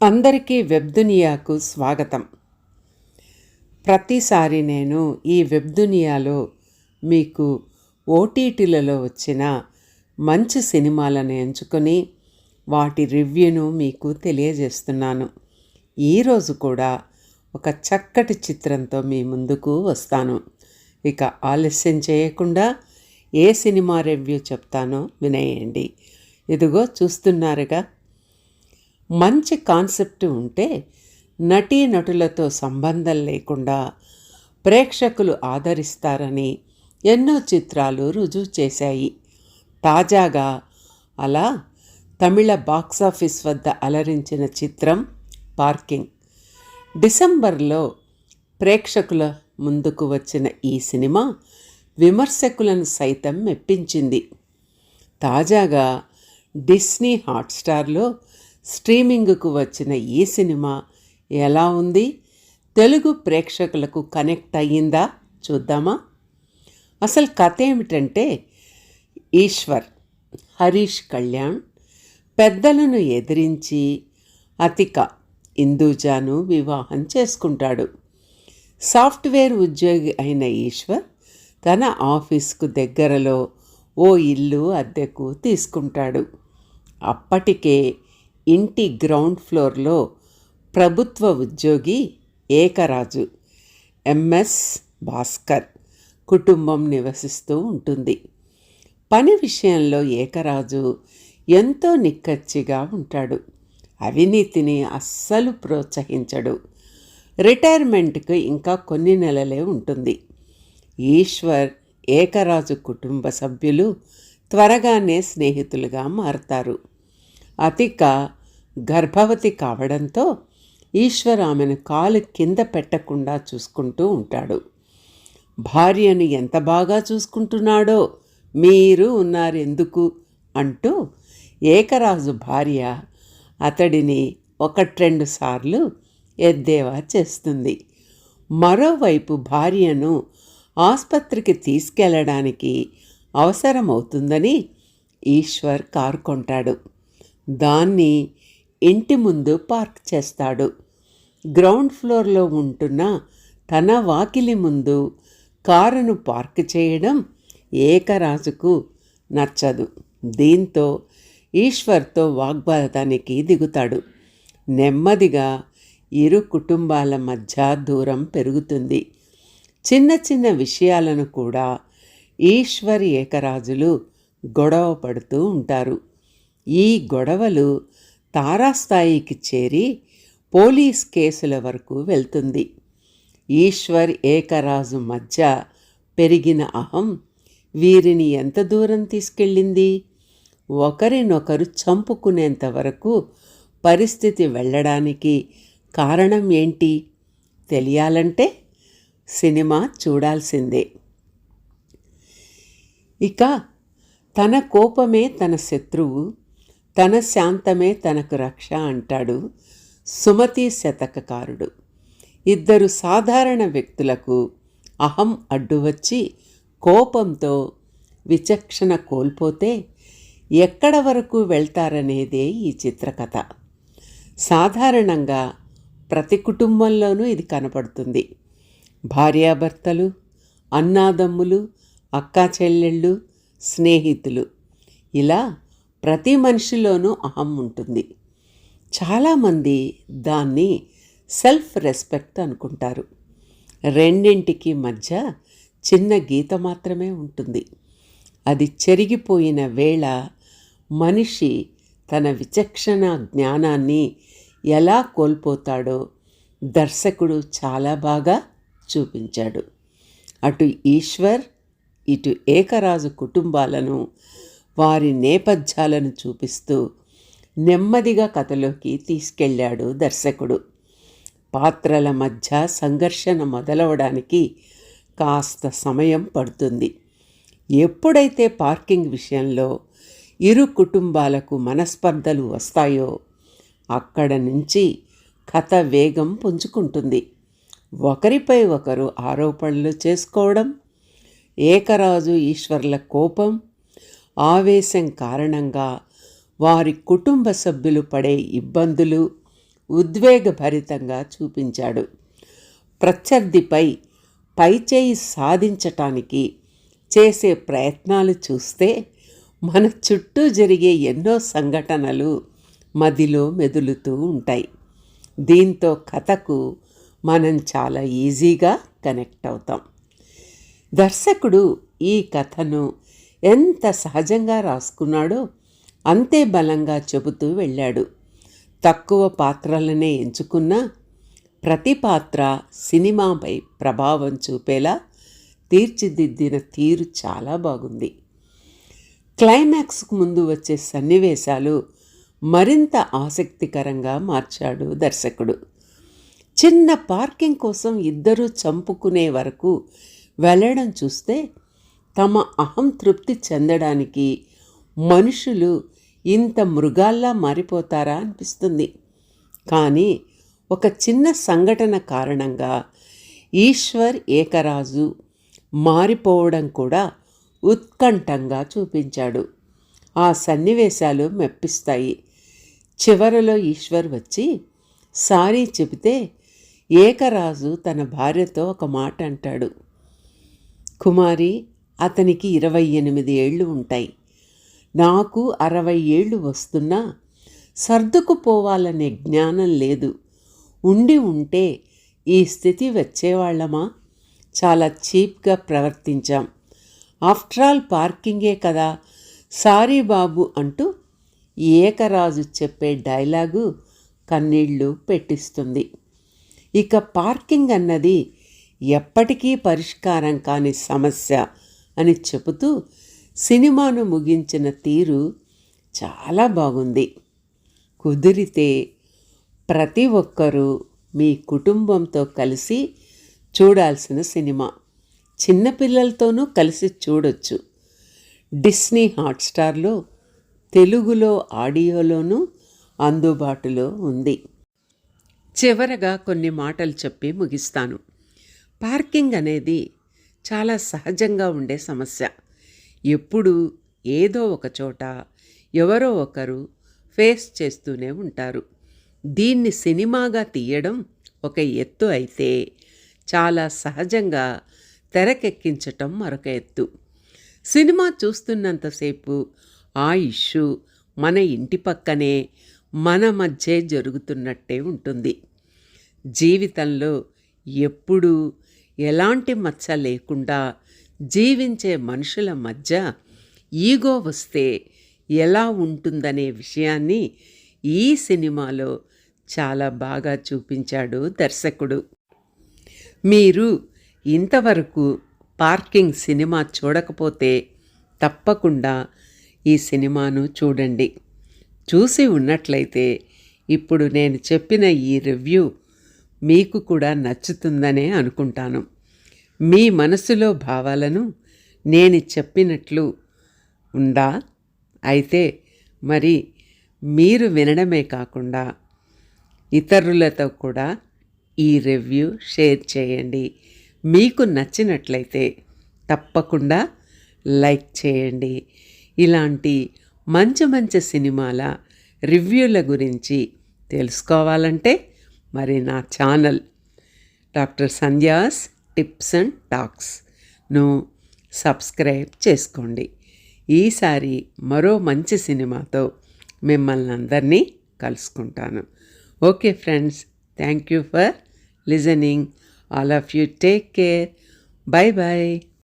అందరికీ వెబ్దునియాకు స్వాగతం. ప్రతిసారి నేను ఈ వెబ్దునియాలో మీకు ఓటీటీలలో వచ్చిన మంచి సినిమాలను ఎంచుకొని వాటి రివ్యూను మీకు తెలియజేస్తున్నాను. ఈరోజు కూడా ఒక చక్కటి చిత్రంతో మీ ముందుకు వస్తాను. ఇక ఆలస్యం చేయకుండా ఏ సినిమా రివ్యూ చెప్తానో వినేయండి. ఇదిగో చూస్తున్నారుగా. మంచి కాన్సెప్ట్ ఉంటే నటీనటులతో సంబంధం లేకుండా ప్రేక్షకులు ఆదరిస్తారని ఎన్నో చిత్రాలు రుజువు చేశాయి. తాజాగా అలా తమిళ బాక్సాఫీస్ వద్ద అలరించిన చిత్రం పార్కింగ్. డిసెంబర్లో ప్రేక్షకుల ముందుకు వచ్చిన ఈ సినిమా విమర్శకులను సైతం మెప్పించింది. తాజాగా డిస్నీ హాట్స్టార్లో స్ట్రీమింగ్కు వచ్చిన ఈ సినిమా ఎలా ఉంది? తెలుగు ప్రేక్షకులకు కనెక్ట్ అయ్యిందా? చూద్దామా? అసలు కథ ఏమిటంటే ఈశ్వర్ హరీష్ కళ్యాణ్ పెద్దలను ఎదిరించి అతిక ఇందూజాను వివాహం చేసుకుంటాడు. సాఫ్ట్వేర్ ఉద్యోగి అయిన ఈశ్వర్ తన ఆఫీస్కు దగ్గరలో ఓ ఇల్లు అద్దెకు తీసుకుంటాడు. అప్పటికే ఇంటి గ్రౌండ్ ఫ్లోర్లో ప్రభుత్వ ఉద్యోగి ఏకరాజు ఎంఎస్ భాస్కర్ కుటుంబం నివసిస్తూ ఉంటుంది. పని విషయంలో ఏకరాజు ఎంతో నిక్కచ్చిగా ఉంటాడు. అవినీతిని అస్సలు ప్రోత్సహించడు. రిటైర్మెంట్కి ఇంకా కొన్ని నెలలే ఉంటుంది. ఈశ్వర్ ఏకరాజు కుటుంబ సభ్యులు త్వరగానే స్నేహితులుగా మారతారు. అతిక గర్భవతి కావడంతో ఈశ్వర్ ఆమెను కాలు కింద పెట్టకుండా చూసుకుంటూ ఉంటాడు. భార్యను ఎంత బాగా చూసుకుంటున్నాడో మీరు ఉన్నారెందుకు? అంటూ ఏకరాజు భార్య అతడిని ఒకట్రెండు సార్లు ఎద్దేవా చేస్తుంది. మరోవైపు భార్యను ఆసుపత్రికి తీసుకెళ్ళడానికి అవసరమవుతుందని ఈశ్వర్ కారు కొంటాడు దాన్ని ఇంటి ముందు పార్క్ చేస్తాడు. గ్రౌండ్ ఫ్లోర్లో ఉంటున్న తన వాకిలి ముందు కారును పార్క్ చేయడం ఏకరాజుకు నచ్చదు. దీంతో ఈశ్వర్తో వాగ్వాదానికి దిగుతాడు. నెమ్మదిగా ఇరు కుటుంబాల మధ్య దూరం పెరుగుతుంది. చిన్న చిన్న విషయాలను కూడా ఈశ్వర్ ఏకరాజులు గొడవ పడుతూ ఉంటారు. ఈ గొడవలు తారాస్థాయికి చేరి పోలీస్ కేసుల వరకు వెళ్తుంది. ఈశ్వర్ ఏకరాజు మధ్య పెరిగిన అహం వీరిని ఎంత దూరం తీసుకెళ్ళింది? ఒకరినొకరు చంపుకునేంత వరకు పరిస్థితి వెళ్ళడానికి కారణం ఏంటి? తెలియాలంటే సినిమా చూడాల్సిందే. ఇక తన కోపమే తన శత్రువు. తన శాంతమే తనకు రక్ష అంటాడు సుమతి శతకకారుడు. ఇద్దరు సాధారణ వ్యక్తులకు అహం అడ్డు వచ్చి కోపంతో విచక్షణ కోల్పోతే ఎక్కడ వరకు వెళ్తారనేదే ఈ చిత్రకథ. సాధారణంగా ప్రతి కుటుంబంలోనూ ఇది కనపడుతుంది. భార్యాభర్తలు అన్నాదమ్ములు అక్కా చెల్లెళ్ళు స్నేహితులు. ఇలా ప్రతి మనిషిలోనూ అహం ఉంటుంది. చాలామంది దాన్ని సెల్ఫ్ రెస్పెక్ట్ అనుకుంటారు. రెండింటికి మధ్య చిన్న గీత మాత్రమే ఉంటుంది. అది చెరిగిపోయిన వేళ మనిషి తన విచక్షణ జ్ఞానాన్ని ఎలా కోల్పోతాడో దర్శకుడు చాలా బాగా చూపించాడు. అటు ఈశ్వర్ ఇటు ఏకరాజు కుటుంబాలను వారి నేపథ్యాలను చూపిస్తూ నెమ్మదిగా కథలోకి తీసుకెళ్ళాడు దర్శకుడు. పాత్రల మధ్య సంఘర్షణ మొదలవడానికి కాస్త సమయం పడుతుంది. ఎప్పుడైతే పార్కింగ్ విషయంలో ఇరు కుటుంబాలకు మనస్పర్ధలు వస్తాయో అక్కడ నుంచి కథ వేగం పుంజుకుంటుంది. ఒకరిపై ఒకరు ఆరోపణలు చేసుకోవడం ఏకరాజు ఈశ్వర్ల కోపం ఆవేశం కారణంగా వారి కుటుంబ సభ్యులు పడే ఇబ్బందులు ఉద్వేగభరితంగా చూపించాడు. ప్రత్యర్థిపై పైచేయి సాధించటానికి చేసే ప్రయత్నాలు చూస్తే మన చుట్టూ జరిగే ఎన్నో సంఘటనలు మదిలో మెదులుతూ ఉంటాయి. దీంతో కథకు మనం చాలా ఈజీగా కనెక్ట్ అవుతాం. దర్శకుడు ఈ కథను ఎంత సహజంగా రాసుకున్నాడో అంతే బలంగా చెబుతూ వెళ్ళాడు. తక్కువ పాత్రలనే ఎంచుకున్నా ప్రతి పాత్ర సినిమాపై ప్రభావం చూపేలా తీర్చిదిద్దిన తీరు చాలా బాగుంది. క్లైమాక్స్కు ముందు వచ్చే సన్నివేశాలు మరింత ఆసక్తికరంగా మార్చాడు దర్శకుడు. చిన్న పార్కింగ్ కోసం ఇద్దరూ చంపుకునే వరకు వెళ్ళడం చూస్తే తమ అహం తృప్తి చెందడానికి మనుషులు ఇంత మృగాల్లా మారిపోతారా అనిపిస్తుంది. కానీ ఒక చిన్న సంఘటన కారణంగా ఈశ్వర్ ఏకరాజు మారిపోవడం కూడా ఉత్కంఠంగా చూపించాడు. ఆ సన్నివేశాలు మెప్పిస్తాయి. చివరలో ఈశ్వర్ వచ్చి సారీ చెబితే ఏకరాజు తన భార్యతో ఒక మాట అంటాడు కుమారి అతనికి ఇరవై ఎనిమిది ఏళ్ళు ఉంటాయి. నాకు అరవై ఏళ్ళు వస్తున్నా సర్దుకుపోవాలనే జ్ఞానం లేదు. ఉండి ఉంటే ఈ స్థితి వచ్చేవాళ్ళమా? చాలా చీప్గా ప్రవర్తించాం. ఆఫ్టర్ ఆల్ పార్కింగే కదా. సారీ బాబు అంటూ ఏకరాజు చెప్పే డైలాగు కన్నీళ్ళు పెట్టిస్తుంది. ఇక పార్కింగ్ అన్నది ఎప్పటికీ పరిష్కారం కాని సమస్య. అని చెబుతూ సినిమాను ముగించిన తీరు చాలా బాగుంది. కుదిరితే ప్రతి ఒక్కరూ మీ కుటుంబంతో కలిసి చూడాల్సిన సినిమా. చిన్నపిల్లలతోనూ కలిసి చూడొచ్చు. డిస్నీ హాట్స్టార్లో తెలుగులో ఆడియోలోనూ అందుబాటులో ఉంది. చివరగా కొన్ని మాటలు చెప్పి ముగిస్తాను. పార్కింగ్ అనేది చాలా సహజంగా ఉండే సమస్య. ఎప్పుడు ఏదో ఒక చోట ఎవరో ఒకరు ఫేస్ చేస్తూనే ఉంటారు. దీన్ని సినిమాగా తీయడం ఒక ఎత్తు అయితే చాలా సహజంగా తెరకెక్కించటం మరొక ఎత్తు. సినిమా చూస్తున్నంతసేపు ఆ ఇష్యూ మన ఇంటి పక్కనే మన మధ్య జరుగుతున్నట్టే ఉంటుంది. జీవితంలో ఎప్పుడూ ఎలాంటి మచ్చ లేకుండా జీవించే మనుషుల మధ్య ఈగో వస్తే ఎలా ఉంటుందనే విషయాన్ని ఈ సినిమాలో చాలా బాగా చూపించాడు దర్శకుడు. మీరు ఇంతవరకు పార్కింగ్ సినిమా చూడకపోతే తప్పకుండా ఈ సినిమాను చూడండి. చూసి ఉన్నట్లయితే ఇప్పుడు నేను చెప్పిన ఈ రివ్యూ మీకు కూడా నచ్చుతుందనే అనుకుంటాను. మీ మనసులో భావాలను నేను చెప్పినట్లు ఉందా? అయితే మరి మీరు వినడమే కాకుండా ఇతరులతో కూడా ఈ రివ్యూ షేర్ చేయండి. మీకు నచ్చినట్లయితే తప్పకుండా లైక్ చేయండి. ఇలాంటి మంచి మంచి సినిమాల రివ్యూల గురించి తెలుసుకోవాలంటే మరి నా channel doctor Sandhya's tips and టాక్స్ను subscribe చేసుకోండి. ఈసారి మరో మంచి సినిమాతో మిమ్మల్ని అందరినీ కలుసుకుంటాను. Okay friends thank you for listening. All of you take care. Bye bye